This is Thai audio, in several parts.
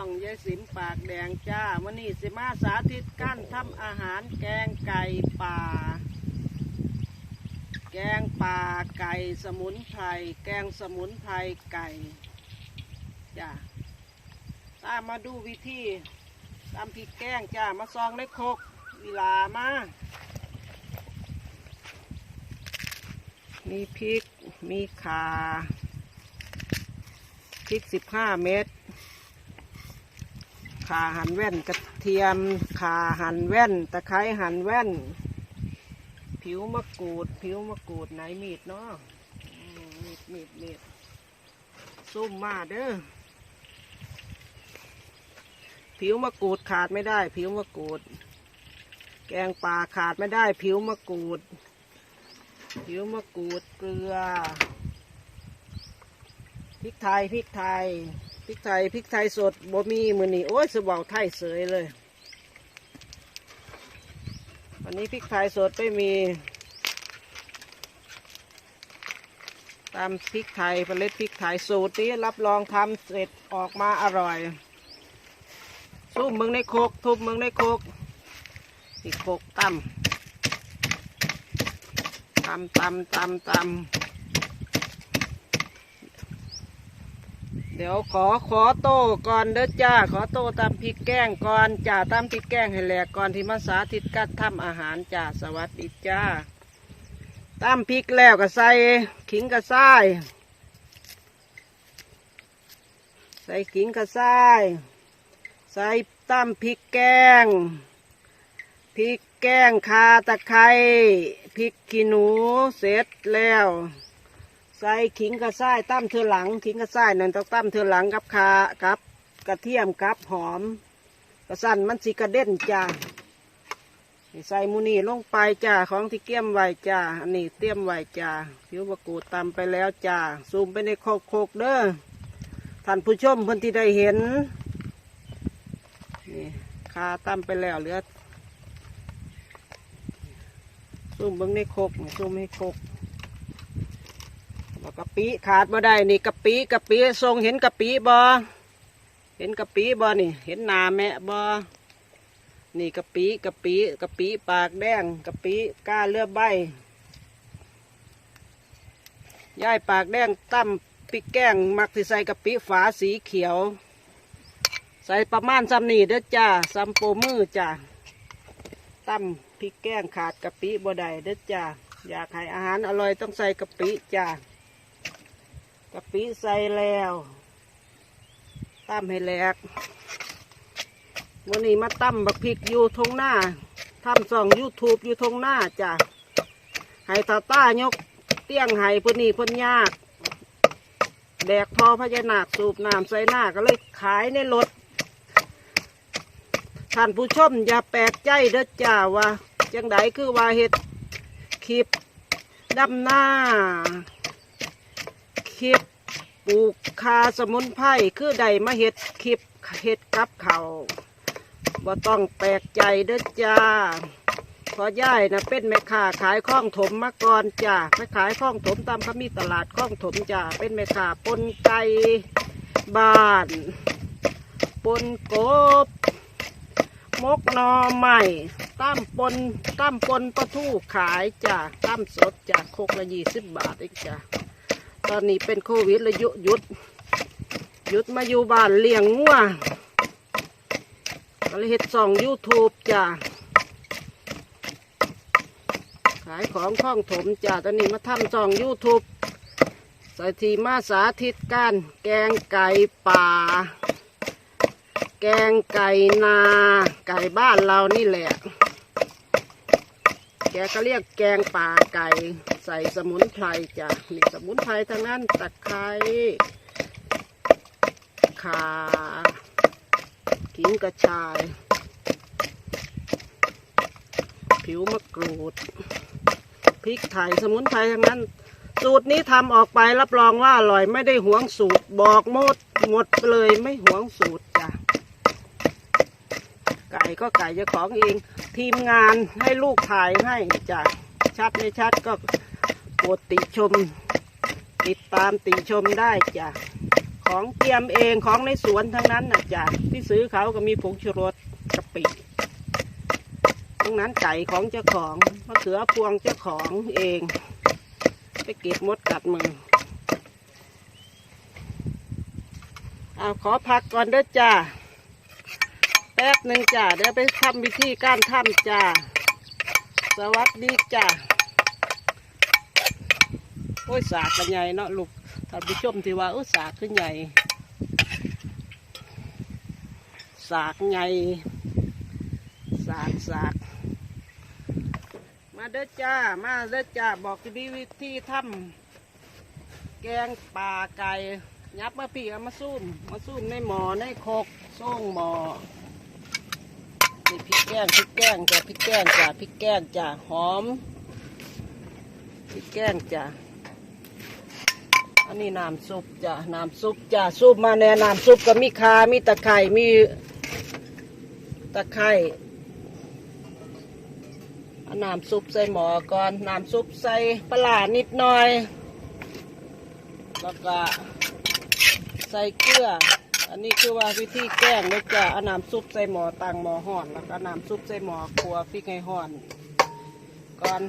ย้องยายสิมปากแดงจ้าวันนี้สิมาสาธิตกั้นทำอาหารแกงไก่ป่า แกงป่าไก่สมุนไพรแกงสมุนไพรไก่จ้าตามมาดูวิธีตามพริกแกงจ้ามาซองในครกเวลามามีพริกมีขาพริกสิบห้าเม็ด ข่าหั่นแว่นกระเทียมข่าหั่นแว่น ตะไคร้หั่นแว่น ผิวมะกรูด ผิวมะกรูดไหนมีดเนาะมีดมีดมีดซุ่มมาเด้อผิวมะกรูดขาดไม่ได้ ผิวมะกรูด แกงป่าขาดไม่ได้ ผิวมะกรูด ผิวมะกรูดเกลือพริกไทยพริกไทย ริกไทยพริกไทยสดบ่มีมือนี่โอ้ยสว่าไทยเสยเลย วันนี้พริกไทยสดไม่มีตามพริกไทยผลิตพริกไทยสูตรนี้รับรองทำเสร็จออกมาอร่อยสู้มึงในโคก ทุบมึงในโคกอีกโคกตำตำตำตำตำ เดี๋ยวขอขอโต้ก่อนเด้อจ้า ขอโต้ตามพริกแกงก่อนจ้าตามพริกแกงให้แหลกก่อนที่มาสาธิตกัดทำอาหารจ้าสวัสดีจ้าตามพริกแล้วก็ใส่ขิงกระซ้ายใส่ขิงกระซ้ายใส่ตามพริกแกงพริกแกงคาตะไคร้พริกขี้หนูเสร็จแล้ว ใส่ขิงกระซ้ายตั้มเธอหลัง ขิงกระซ้ายนั่นต้องตั้มเธอหลังกับคากับ กระเทียมกับหอม กระสันมันสีกระเด็นจ้าใส่มูนี่ลงไปจ้าของที่เกี่ยมไว้จ้าอันนี้เตรียมไว้จ้าผิวมะกรูดตำไปแล้วจ้าซูมไปในโคกโคกเด้อท่านผู้ชมเพิ่นที่ได้เห็นนี่คาตำไปแล้วเหลือซูมเบิ่งในโคกซูมให้โคก ปิขาดบ่ได้นี่กะปิกะปิทรงเห็นกะปิบ่เห็นกะปิบ่นี่ เห็นหนาแม่บ่นี่กะปิกะปิกะปิปากแดงกะปิก้าเลือบใบย่ายปากแดงตั้มปิกแกงมักสิใส่กะปิฝาสีเขียว ใส่ประมาณซ้ำนี่เด้อจ้าซ้ำโปมือจ้าตั้มพริกแกงขาดกะปิบ่ได้เด้อจ้าอยากให้อาหารอร่อยต้องใส่กะปิจ้า กะปิใส่แล้วตำให้แหลกวันนี้มาตำบักพริกอยู่ทงหน้าทำสองยูทูบอยู่ทงหน้าจ้ะให้ตาต้ายกเตี้ยงไห้พุนีพุนยากแดกพอพญานาคสูบน้ำใส่หน้าก็เลยขายในรถท่านผู้ชมอย่าแปลกใจเด้อจ้าว่าจังไดคือว่าเห็ดคลิปดำหน้า คลิปปลูกคาสมุนไพรคือใดมาเห็ดคลิปเห็ดกับเขาบ่ต้องแปลกใจเด้อจ้าพอย่ายนะเป็นแม่ค้าขายข้องถมมาก่อนจ้าไปขายข้องถมตามขมีตลาดข้องถมจ้าเป็นแม่ค้าปนไก่บ้านปนกบมกนอใหม่ตั้มปนตั้มปนปลาทูขายจ้าตั้มสดจ้าโคกละยี่สิบบาทเองจ้า ตอนนี้เป็นโควิดเลยยุยุดยุดมาอยู่บ้านเลี้ยงงัวก็เลยเฮ็ดส่องยูทูบจ้ะขายของข้องถมจ้ะตอนนี้มาทำส่องยูทูบใส่ทีมาสาธิตการแกงไก่ป่า แกงไก่นา ไก่บ้านเรานี่แหละ แกก็เรียกแกงป่าไก่ ส่สมุนไพรจ้ะนี่สมุนไพรทั้งนั้นตะไคร้ข่าขิงกระชาย ผิวมะกรูด พริกไทยสมุนไพรทั้งนั้น สูตรนี้ทำออกไปรับรองว่าอร่อยไม่ได้หวงสูตร บอกหมดหมดเลยไม่หวงสูตรจ้ะไก่ก็ไก่จ้าของเอง ทีมงานให้ลูกถ่ายให้จ้ะชัดไม่ชัดก็ ดติชม ติดตามติชมได้จ้ะของเตรียมเองของในสวนทั้งนั้นนะจ๊ะที่ซื้อเขาก็มีผงชูรสกะปิทั้งนั้นไก่ของเจ้าของมะเขือพวงเจ้าของเอง ไปเก็บมดกัดมือเอาขอพักก่อนเด้อจ้าแป๊บหนึ่งจ้าเดี๋ยวไปทำวิธีการทำจ้าสวัสดีจ้า อ้ยสากกันใหญ่เนาะลูกท่านผู้ชมที่ว่าโอ้ยสากขึ้นใหญ่ สากใหญ่สากสากมาเด้อจ้า มาเด้อจ้า บอกดีวิธีทำแกงป่าไก่ยับมาพี่เอามาซุ่มมาซุ่มในหมอในโคกส่งหมอนี่พริกแกงพริกแกงจ้ะพริกแกงจ้ะพริกแกงจ้ะหอมพริกแกงจ้ะ อันนี้น้ำซุปจ้ะน้ำซุปจ้ะซุปมาแน่น้ำซุปก็มีคามีตะไคร่มีตะไคร่อาน้ำซุปใส่หมอก่อนน้ำซุปใส่ปลานิดหน่อย แล้วก็ใส่เกลือ อันนี้คือว่าวิธีแกงนะจ๊ะเอาน้ำซุปใส่หมอตั้งหมอห่อน แล้วก็น้ำซุปใส่หมอครัวพริกให้ห่อน ก่อน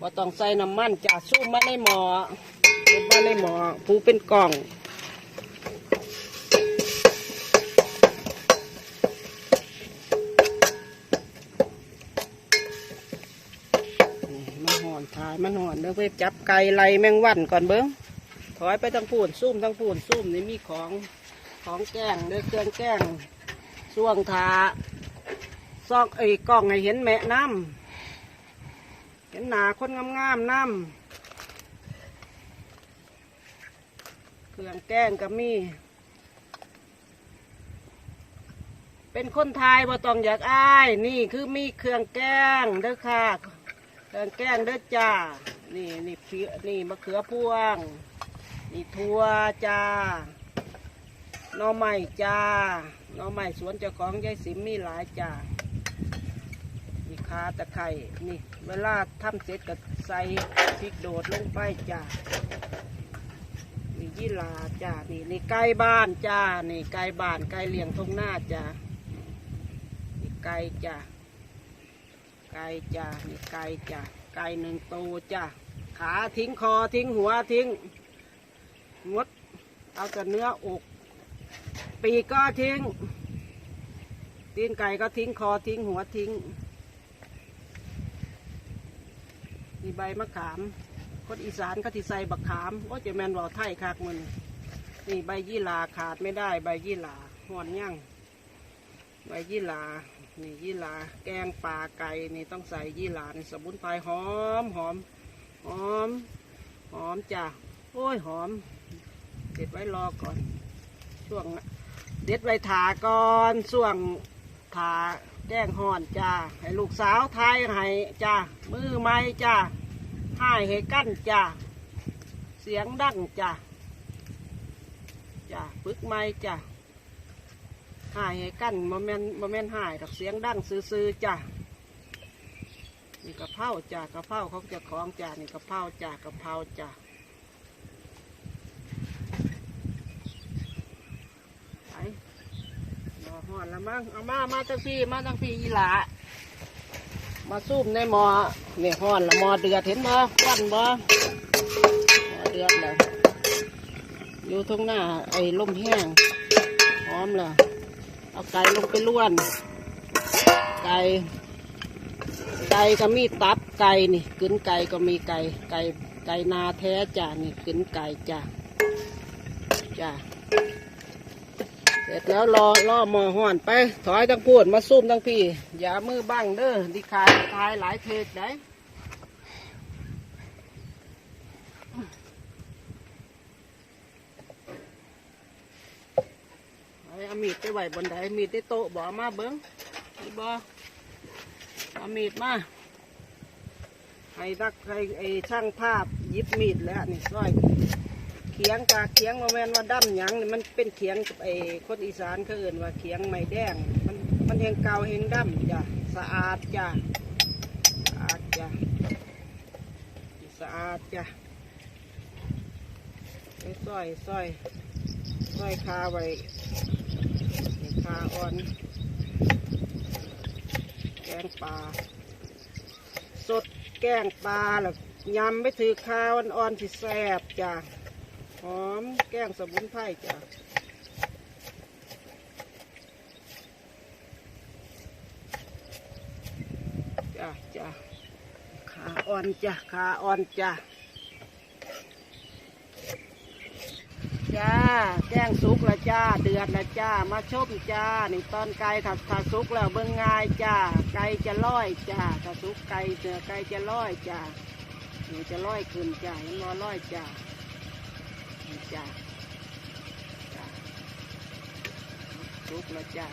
ว่าต้องใส่น้ำมันจ้ะซุปมาในหมอ ซุปมาในหมอผูเป็นกล่องมันห่อนทายมันห่อนเด้อเพื่อจับไก่ไล่แมงวันก่อนเบิ้งถอยไปทางพูนซุ่มทางพูนซุ่มนี่มีของของแก้งเด้อเครื่องแก้งส่วงทาซอกไอ้กล้องให้เห็นแม่น้ำเห็นหนาคนงามๆน้ำ เครื่องแกงก็มี เป็นคนไทยบ่ต้องอยากอาย นี่คือมีเครื่องแกงเด้อค่ะ เครื่องแกงเด้อจ้า นี่นี่เพียนี่มะเขือพวง นี่ทั่วจ้าหน่อไม้จ้าหน่อไม้สวนเจ้าของยายสิมมีหลายจ้านี่คาตะไคร่นี่ เวลาทำเสร็จก็ใส่พริกโดดลงไปจ้า นี่ยี่ลาจ้านี่นี่ไก่บ้านจ้านี่ไก่บ้านไก่เลี้ยงทงหน้าจ้านี่ไก่จ้าไก่จ้ะนี่ไก่จ้ะไก่หนึ่งตัวจ้ะขาทิ้งคอทิ้งหัวทิ้งงดเอาแต่เนื้ออก ปีกก็ทิ้ง ตีนไก่ก็ทิ้งคอทิ้งหัวทิ้ง มีใบมะขาม คนอีสานก็ที่ใส่บักขามโอ้จะแมนว่าไทยคักมันนี่ใบยี่หราขาดไม่ได้ ใบยี่หราห่อนย่างใบยี่หรานี่ยี่หร่าแกงปลาไก่นี่ต้องใส่ยี่หร่าในสมุนไพรหอมหอมหอมหอมจ้ะโอ้ยหอมเด็ดไว้รอก่อน ช่วงเด็ดไว้ถาก่อนช่วงถาแกงห่อนจ้าให้ลูกสาวไทยให้จ้ามือไม้จ้า ให้ให้กั้นจ้าเสียงดังจ้าจ้าปึกไม้จ้าหายให้กั้นโมเมนโมเมนหายดอกเสียงดังซื่อๆจ้ะนี่กะเพราจ้ะกระเพราของเจ้าของจ้ะนี่กะเพราจ้ะกระเพราจ้ะไปรอหอนล้วมั้งเอามามาตั้งพี่มาตั้งพี่อีหละ มาซุ่มในหมอเนี่ยห่อนละหม้อเดือดเห็นบ่ควันบ่หม้อเดือดเลยอยู่ตรงหน้าไอ้ลมแห้งหอมเลยเอาไก่ลงไปล้วน ไก่ไก่ก็มีตับไก่นี่กึนไก่ก็มีไก่ไก่ไก่นาแท้จ้ะนี่กึนไก่จ้ะจ้ะ เสร็จแล้วรอรอหมอห่อนไป ถอยทั้งพูดมาซุ่มทั้งพี่ อย่ามือบังเด้อดิขายขายหลายเพจได้เอามีดไปไหวบนไดมีดในโตบ่อมาเบิ้งนี่บ่เอามีดมาให้ดักให้ไอ้ช่างภาพยิบมีดแล้วนี่ซ้อย เขียงกาเขียงมาแมนว่าดำหยังนี่มันเป็นเขียงไอ้คนอีสานเขาเอื่นว่าเขียงไม้แดง มันมันแหงเก่าแหงดำจ้ะสะอาดจ้ะสะอาดจ้ะสะอาดจ้ะซอยซอยซอยคาไว้นี่คาอ่อนแกงปลาสดแกงปลาแล้วยำไม่ถือข้าอ่อนๆที่แซ่บจ้ะ หอมแกงสมุนไพรจ้ะจ้ะจ้ะขาอ่อนจ้ะขาอ่อนจ้ะจ้าแกงสุกล้วจ้า เดือดล้วจ้า มาชมจ้า นี่ตอนไก่ถ้าถ้าสุกแล้วเบิ่งง่ายจ้า ไก่จะลอยจ้าถ้าสุกไก่เนื้อไก่จะลอยจ้านี่จะลอยขึ้นจ้าเห็นบ่ลอยจ้า จ้าจ้าสุกแล้วจ้า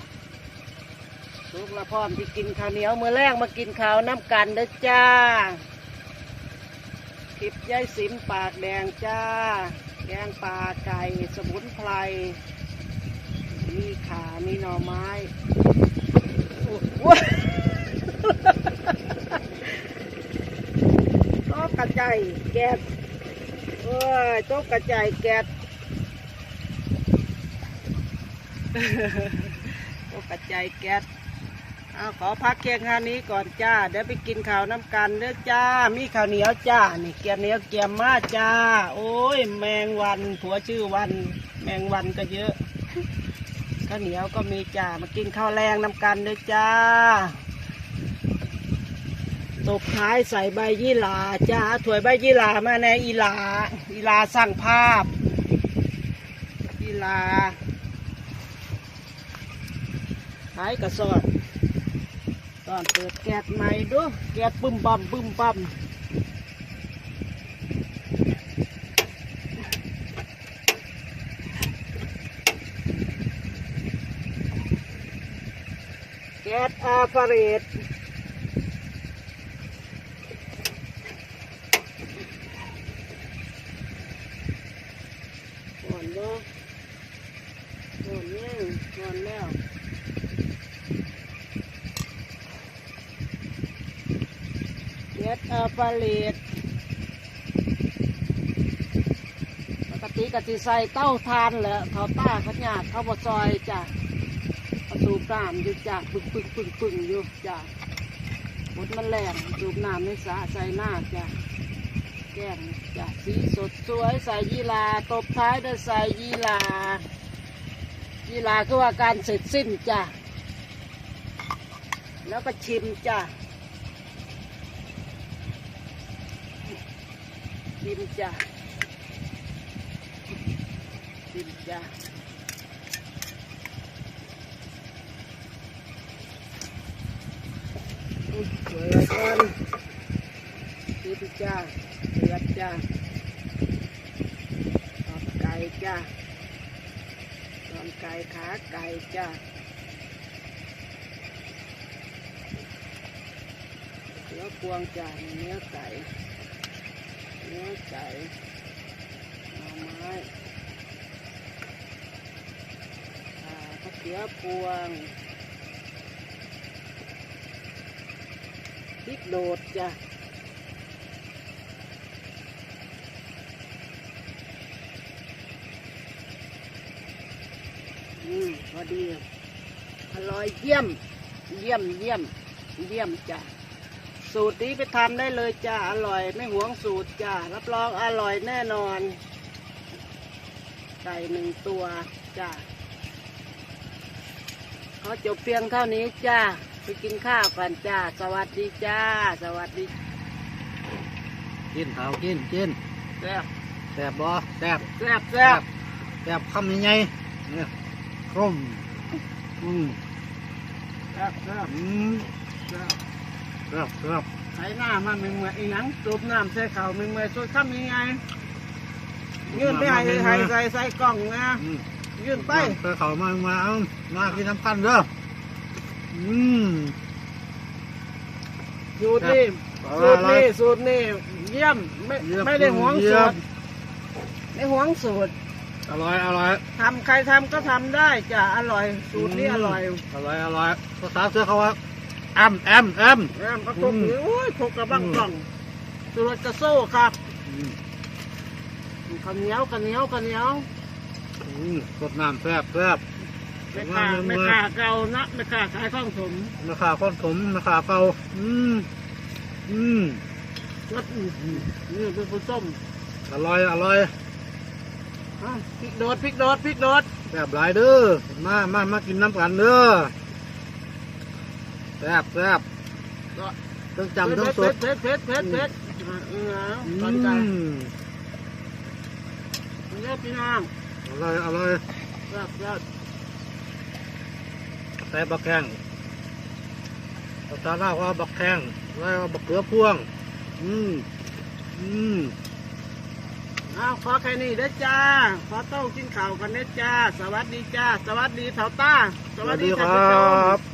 สุกแล้วพร้อมที่กินข้าวเหนียวมือแรกมากินข้าวน้ำกันเด้อจ้าคลิปยายสิมปากแดงจ้าแกงปลาไก่สมุนไพรมีขามีหน่อไม้โอ้โหโต๊ะกระจายแก๊ส อ้ยโต๊ะกระจายแก๊สโต๊ะกระจายแก๊สเอาขอพักเคียงงานนี้ก่อนจ้า เดี๋ยวไปกินข้าวน้ำกันเด้อจ้า มีข้าวเหนียวจ้า นี่เกี๊ยวเหนียวเกี๊ยมมาจ้า โอ้ย แมงวัน ผัวชื่อวัน แมงวันก็เยอะข้าวเหนียวก็มีจ้า มากินข้าวแรงน้ำกันเด้วยจ้าตบท้ายใส่ใบยี่หร่าจ้าถวยใบยี่หร่ามาในอีหลา อีหลาสั่งภาพอีหลาท้ายกระสอนตอนเปิดแก๊สใหม่ดูแก๊สบึ้มบัมบึ้มบัมแก๊สอาฟาเรดก่อนบ่ก่อนแล้วก่อนแล้ว เลีย ดอาปลาเลดปกติก็สิใส่เต้าทานแหละเขาต้าเขาหยาดเขาบดซอยจ้ะประตูกามอยู่จ้ะปึ่งปึ่งปึ่งปึ่งอยู่จ้ะหมดมันแรงสูบน้ำในสระใส่หน้าจ้ะแกงจ้ะสีสดสวยใส่ยีลาตบท้ายด้วยใส่ยีลายีลาคือว่าการเสร็จสิ้นจ้ะแล้วก็ชิมจ้ะ ชิมจ้ะชิมจ้ะอุ๊ยสวยเลยก่อนชิมจ้ะเดือดจ้ะตอนไก่จ้ะตอนไก่ขาไก่จ้ะเนื้อพวงจ้ะเนื้อไก่ เนื้อไก่หน่อไม้อ่ามะเขือพวงพริกโดดจ้ะอืมพอดี อร่อยเยี่ยม เยี่ยมเยี่ยม เยี่ยมจ้ะ สูตรนี้ไปทำได้เลยจ้า อร่อยไม่หวงสูตรจ้า รับรองอร่อยแน่นอน ไก่หนึ่งตัวจ้าขอจบเพียงเท่านี้จ้า ไปกินข้าวกันจ้า สวัสดีจ้า สวัสดีกินข้าวกินกินแซ่บแซ่บบ่แซ่บแซ่บแซ่บแซ่บคำยังไงเนี่ยคร่มอืมแซ่บแซ่บอืมแซ่บ แซ่บแซ่บใส่หน้ามันไม่เหมือนอีหยังสูบน้ำใส่ข้าวไม่เหมือนสูตรทำยังไงยื่นไปให้ให้ใส่ใส่กล่องนะอืมยื่นไปไปเขามามาเอามากินน้ำพันเด้ออืม สูตรนี่สูตรนี่สูตรนี่เยี่ยมไม่เยี่ยมไม่ได้หวงเยี่สูยตมรไม่หวงสูตรอร่อยอร่อยทำใครทำก็ทำได้จ้ะอร่อยสูตรนี้อร่อย อร่อยอร่อยภาษาเสือเขาว่าแอมแอมแอม แอมประกบอืมโอ้ยพกกระบังอืมกล่องสูตรจะโซ่ครับอืมอข้าวเหนียวข้าวเหนียวข้าวเหนียวอืมสดน้ำแซ่บแซ่บแม่ค้าแม่ค้าเก่านะแม่ค้าขายข้องถมราคาก้อนถมราคาเก่าอืมอืมรสอืมนี่เป็นผู้ส้มอร่อยอร่อยอะพริกโดดพริกโดดพริกโดด แซ่บหลายเด้อมามามากินน้ำกันเด้อ แซ่บแซ่บก็ต้องจำต้องสดเผ็ดเผ็ดเผ็ดเผ็ดเผ็ดเอออืตอนใจมเลือพี่น้องอร่อยอร่อยเลือดเลือดแต่บักแข้งภาษาลาวว่าบักแข้งแล้วาบักเขือพวง อืมอืมเอาขอแค่นี้เด้อจ้า ขอต้องกินข้าวกันเด้อจ้า สวัสดีจ้า สวัสดีเถาต้า สวัสดีคท่านรผู้ชัมบ